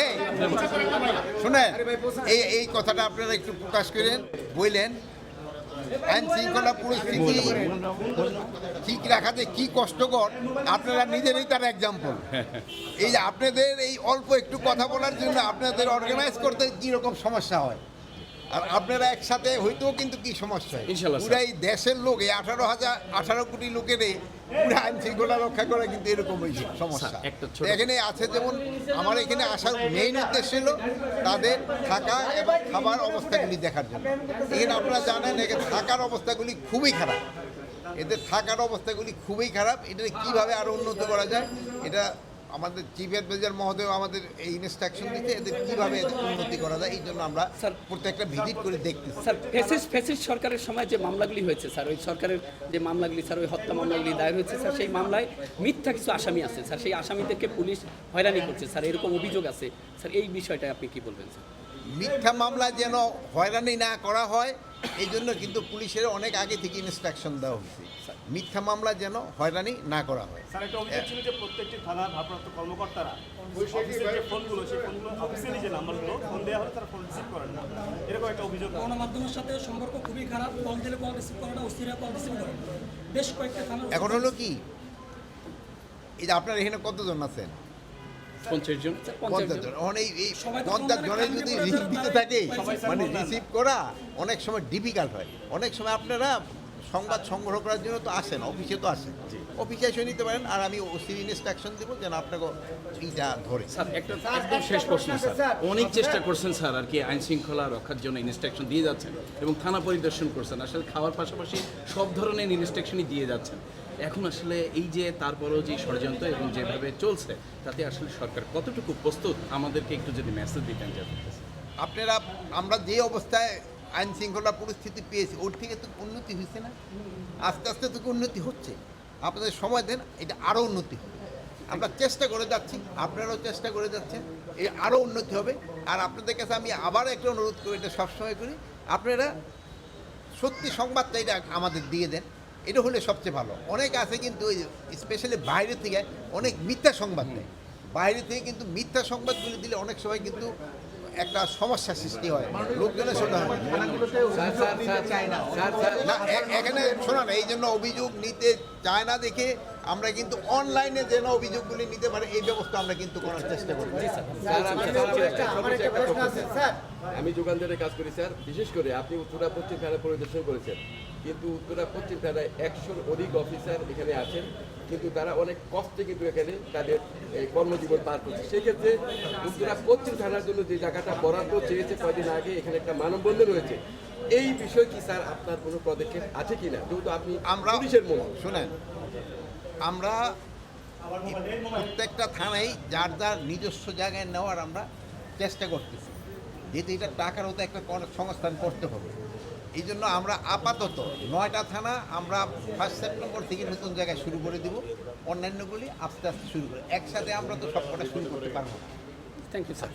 এই শুনেন এই এই কথাটা আপনারা একটু প্রকাশ করেন বললেন আইন শৃঙ্খলা পরিস্থিতি ঠিক রাখাতে কি কষ্টকর আপনারা নিজেরই তার এক্সাম্পল এই আপনাদের এই অল্প একটু কথা বলার জন্য আপনাদের অর্গানাইজ করতে কি রকম সমস্যা হয়? আর আপনারা একসাথে হইতেও কিন্তু কি সমস্যা? হয় ইনশাল্লাহ, স্যার। পুরা এই দেশের লোক এই আঠারো হাজার আঠারো কোটি লোকের পুরা আইন শৃঙ্খলা রক্ষা করা কিন্তু এরকম হয়েছে সমস্যা। এখানে আছে যেমন আমার এখানে আসার মেইন উদ্দেশ্য ছিল তাদের থাকা এবং খাবার অবস্থাগুলি দেখার জন্য। এখানে আপনারা জানেন এখানে থাকার অবস্থাগুলি খুবই খারাপ। এদের থাকার অবস্থাগুলি খুবই খারাপ। এটা কীভাবে আরও উন্নত করা যায় এটা আমাদের চিফ অ্যাডভাইজার মহোদয় আমাদের এই ইনস্ট্রাকশন দিতে এদের কীভাবে উন্নতি করা যায় এই জন্য আমরা স্যার- প্রত্যেকটা ভিজিট করে দেখতেছি। স্যার ফেসিস ফেসিস সরকারের সময় যে মামলাগুলি হয়েছে স্যার ওই সরকারের যে মামলাগুলি স্যার ওই হত্যা মামলাগুলি দায়ের হয়েছে স্যার সেই মামলায় মিথ্যা কিছু আসামি আছে স্যার সেই আসামিদেরকে পুলিশ হয়রানি করছে স্যার এরকম অভিযোগ আছে। স্যার এই বিষয়টা আপনি কি বলবেন স্যার মিথ্যা মামলা যেন হয়রানি না করা হয় এই জন্য কিন্তু পুলিশের অনেক আগে থেকে ইনস্ট্রাকশন দেওয়া হয়েছে। মিথ্যা মামলা যেন হয়রানি না করা হয়। স্যার একটা অভিযোগ ছিল যে প্রত্যেকটি থানার ভারপ্রাপ্ত কর্মকর্তারা যে ফোনগুলো সেই ফোনগুলো অফিসিয়ালি যে নাম্বারগুলো ফোন দেওয়া হলে তারা ফোন রিসিভ করেন না। এরকম একটা অভিযোগ। গণমাধ্যমের সাথে সম্পর্ক খুবই খারাপ কল দিলে কল রিসিভ করে না অস্থিরা কল রিসিভ করে বেশ কয়েকটা থানার এখন হলো কি? এই যে আপনার এখানে কতজন আছেন? পঞ্চাশ জন? পঞ্চাশ জন। অনেক পঞ্চাশ জনের যদি রিসিভ দিতে থাকে মানে রিসিভ করা অনেক সময় ডিফিকাল্ট হয়। অনেক সময় আপনারা সংবাদ সংগ্রহ করার জন্য তো আসেন অফিসে তো আসেন। অফিসে এসে নিতে পারেন আর আমি ওসির ইনস্ট্রাকশন দেবো যেন আপনাকে এইটা ধরে। স্যার একটা একদম শেষ প্রশ্ন স্যার অনেক চেষ্টা করছেন স্যার আর কি আইন শৃঙ্খলা রক্ষার জন্য ইনস্ট্রাকশন দিয়ে যাচ্ছেন এবং থানা পরিদর্শন করছেন। আসলে খাওয়ার পাশাপাশি সব ধরনের ইনস্ট্রাকশনই দিয়ে যাচ্ছেন। এখন আসলে এই যে তারপরেও যে ষড়যন্ত্র এবং যেভাবে চলছে তাতে আসলে সরকার কতটুকু প্রস্তুত? আমাদেরকে একটু যদি মেসেজ দিতেন যাতে। আপনারা আমরা যে অবস্থায় আইন শৃঙ্খলা পরিস্থিতি পেয়েছে, ওর থেকে তো উন্নতি হয়েছে না? আস্তে আস্তে তো উন্নতি হচ্ছে। আপনাদের সময় দেন, এটা আরও উন্নতি হবে। আমরা চেষ্টা করে যাচ্ছি, আপনারাও চেষ্টা করে যাচ্ছেন এই আরও উন্নতি হবে। আর আপনাদের কাছে আমি আবার একটা অনুরোধ করি, এটা সবসময় করি, আপনারা সত্যি সংবাদটা এটা আমাদের দিয়ে দেন। এটা হলে সবচেয়ে ভালো। অনেক আছে কিন্তু ওই স্পেশালি বাইরে থেকে অনেক মিথ্যা সংবাদ দেয়। বাইরে থেকে কিন্তু মিথ্যা সংবাদগুলি দিলে অনেক সময় কিন্তু একটা সমস্যা সৃষ্টি হয়। লোকজনের শোনা হয় না। এখানে এখানে না এই জন্য অভিযোগ নিতে চায় না দেখে আমরা কিন্তু অনলাইনে যেন অভিযোগগুলি নিতে পারে এই ব্যবস্থা আমরা কিন্তু করার চেষ্টা করি আমি যোগানদারের কাজ করি স্যার। বিশেষ করে আপনি উত্তরা পশ্চিম থানা পরিদর্শন করেছেন। কিন্তু উত্তরা পশ্চিম থানায় একশোর অধিক অফিসার এখানে আছেন। কিন্তু তারা অনেক কষ্টে কিন্তু এখানে তাদের এই, কর্মজীবন পার করছে। সেক্ষেত্রে উত্তরা পশ্চিম থানার জন্য যে জায়গাটা বরাদ্দ চেয়েছে কয়দিন আগে এখানে একটা মানববন্ধন রয়েছে। এই বিষয় কি স্যার আপনার কোনো পদক্ষেপ আছে কিনা? যেহেতু আপনি আমরা পুলিশের মন শুনেন। আমরা প্রত্যেকটা থানায় যার যার নিজস্ব জায়গায় নেওয়ার আমরা চেষ্টা করতেছি। যেহেতু এটা টাকার হতো একটা সংস্থান করতে হবে। এই জন্য আমরা আপাতত নয়টা থানা আমরা ফার্স্ট সেপ্টেম্বর থেকে নতুন জায়গায় শুরু করে দিব। অন্যান্যগুলি আস্তে আস্তে শুরু করে। একসাথে আমরা তো সবকটা শুরু করতে পারব থ্যাংক ইউ স্যার